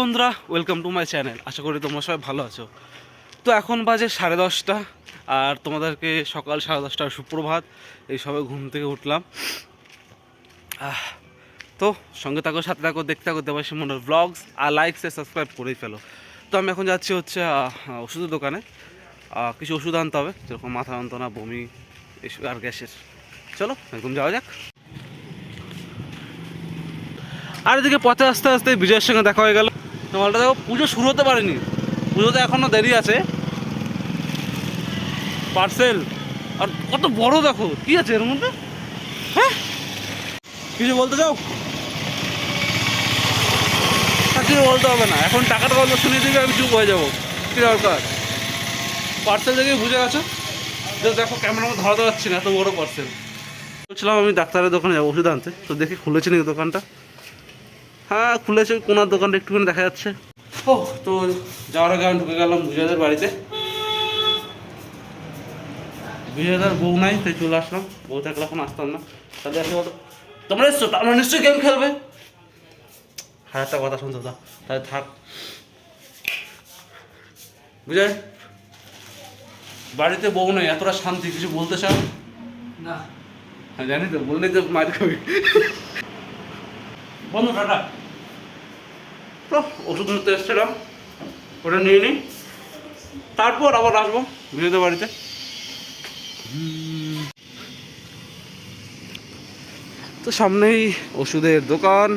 বন্ধুরা welcome to my channel আশা করি তোমরা সবাই ভালো আছো। তো এখন বাজে সাড়ে দশটা, আর তোমাদেরকে সকাল সাড়ে দশটার সুপ্রভাত, এই সবে ঘুম থেকে উঠলাম। তো সঙ্গে থাকো, সাথে থাকো, দেখতে থাকো দেবাশী মন্ডল ব্লগস আর লাইক সে সাবস্ক্রাইব করেই ফেলো। তো আমি এখন যাচ্ছি হচ্ছে ওষুধের দোকানে। কিছু ওষুধ আনতে হবে, যেরকম মাথা যন্ত্রণা, বমি, এসব আর গ্যাসের। চলো, একদম যাওয়া যাক। আর এদিকে পথে আস্তে আস্তে বিজয়ের সঙ্গে দেখা হয়ে গেল। তোমালটা দেখো, পুজো শুরু হতে পারেনি। পুজোতে এখনও দেরি আছে। পার্সেল আর কত বড় দেখো, কি আছে এর মধ্যে? হ্যাঁ? কিছু বলতে চাও? কিছু বলতে হবে না। এখন টাকাটা গল্প শুনিয়ে দিবে আমি চুপ হয়ে যাব। কি দরকার? পার্সেল দেখে বুঝে গেছো? দেখো ক্যামেরা মধ্যে ধরাতে পারছি না, এত বড় পার্সেল বলছিলাম আমি ডাক্তারের দোকানে যাব, ওষুধ আনতে। তো দেখি খুলেছি নাকি দোকানটা? হ্যাঁ খুলেছে কোনার দোকানটা একটুখানি দেখা যাচ্ছে। ও তো যাওয়ার আগে আমি ঢুকে গেলাম বিজয়দের বাড়িতে। বিজয়দার বউ নাই তাই চলে আসলাম। বউ থাকলে এখন আসতাম না। তাহলে আসলে বলতো তোমরা এসছো? তোমরা নিশ্চয়ই গেম খেলবে? হ্যাঁ একটা কথা শুনতে দাও তাহলে থাক। বিজয় বাড়িতে বউ নেই এতটা শান্তি কিছু বলতে চাও? না। হ্যাঁ জানি তো বললেই তো মার খাবি। বন্ধু টাটা। তো ওষুধ নিতে এসেছিলাম। ওটা নিয়ে নিই। তারপর আবার আসব বিরোধী বাড়িতে। তো সামনেই ওষুধের দোকান।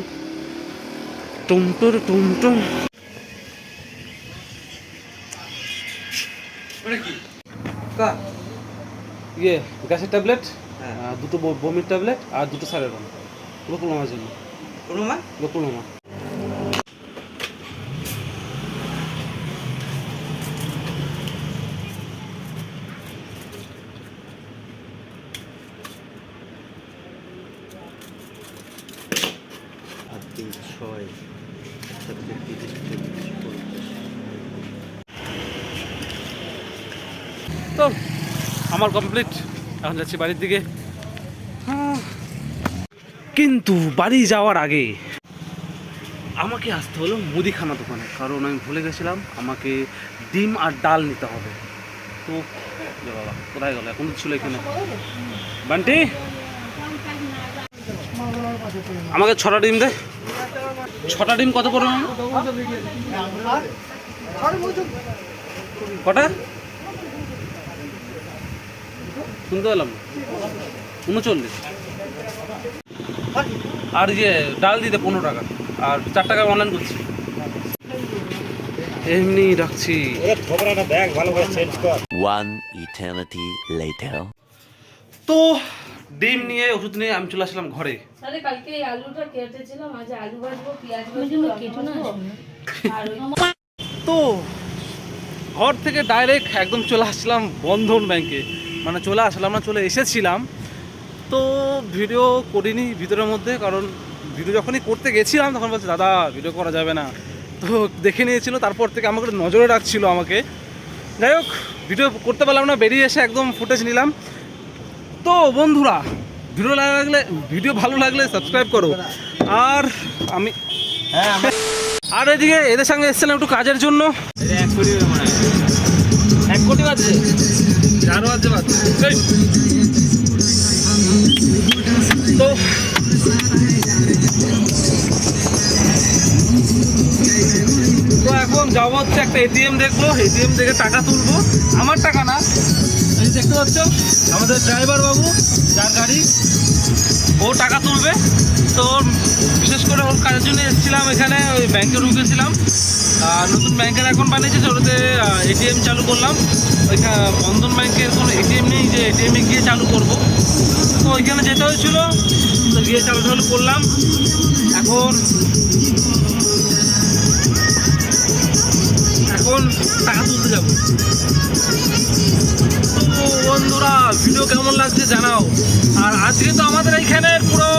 টুমটুর টুমটুম কা? ইয়ে গ্যাসের ট্যাবলেট হ্যাঁ। দুটো বমির ট্যাবলেট আর দুটো স্যারের গোকুলমার জন্য। অনুমান গোকুলমা আর তিন তো, আমার কমপ্লিট এখন যাচ্ছি বাড়ির দিকে। কিন্তু বাড়ি যাওয়ার আগে আমাকে আসতে হলো মুদিখানা দোকানে। কারণ আমি ভুলে গেছিলাম, আমাকে ডিম আর ডাল নিতে হবে। তো বাবা, কোথায় গেল? এখন ছিল এখানে। বান্টি, আমাকে ছটা ডিম দে। ছটা ডিম কত পড়বে কটা? শুনতে পেলাম উনচল্লিশ। আর ইয়ে ডাল দিতে পনেরো টাকা আর চার টাকা অনলাইন করছি। এমনি রাখছি। One eternity later. তো ডিম নিয়ে ওষুধ নিয়ে আমি চলে আসলাম ঘরে। কালকে আলুটা কেটেছিলাম আজ আলু ভাজবো পেঁয়াজ ভাজবো না তো ঘর থেকে ডাইরেক্ট একদম চলে আসলাম বন্ধন ব্যাংকে মানে চলে আসলাম না চলে এসেছিলাম। তো ভিডিও করিনি ভিতরের মধ্যে কারণ ভিডিও যখনই করতে গেছিলাম তখন বলছে দাদা ভিডিও করা যাবে না। তো দেখে নিয়েছিল তারপর থেকে আমাকে একটু নজরে রাখছিল আমাকে। যাই হোক ভিডিও করতে পারলাম না বেরিয়ে এসে একদম ফুটেজ নিলাম। তো বন্ধুরা ভিডিও লাগলে ভিডিও ভালো লাগলে সাবস্ক্রাইব করো। আর আমি আর এদিকে এদের সঙ্গে এসেছিলাম একটু কাজের জন্য। এক কোটি হয় বাজছে? আরও বাজছে বাজছে তো তো এখন যাব হচ্ছে একটা এটিএম দেখব। এটিএম দেখে টাকা তুলবো। আমার টাকা না। দেখতে পাচ্ছ? আমাদের ড্রাইভার বাবু, যার গাড়ি, ও টাকা তুলবে। তো বিশেষ করে ওর কাজের জন্য এসেছিলাম এখানে, ওই ব্যাংকে ঢুকেছিলাম। আর নতুন ব্যাংকের অ্যাকাউন্ট বানিয়েছে ওটাতে এটিএম চালু করলাম। ওইখানে বন্ধন ব্যাংকের কোনো এটিএম নেই, যে এটিএমে গিয়ে চালু করব। তো ওইখানে যেতে হয়েছিল, তো গিয়ে চালু চালু করলাম। এখন এখন টাকা তুলতে যাব। ভিডিও কেমন লাগছে জানাও। আর আজকে তো আমাদের এইখানে পুরো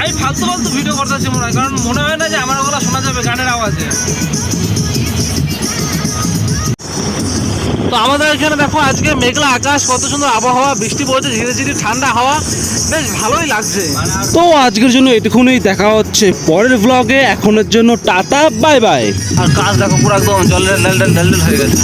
আমি ফালতু ফালতু ভিডিও করতেছি মনে হয় কারণ মনে হয় না যে আমার গলা শোনা যাবে গানের আওয়াজে। তো আমাদের এখানে দেখো আজকে মেঘলা আকাশ কত সুন্দর আবহাওয়া বৃষ্টি পড়ছে ধীরে ধীরে ঠান্ডা হাওয়া। বেশ ভালোই লাগছে। তো আজকের জন্য এটুকুনি দেখা হচ্ছে পরের ব্লগে এখনের জন্য টাটা বাই বাই আর কাজ দেখো পুরো একদম জলের লেল লেল হয়ে গেছে।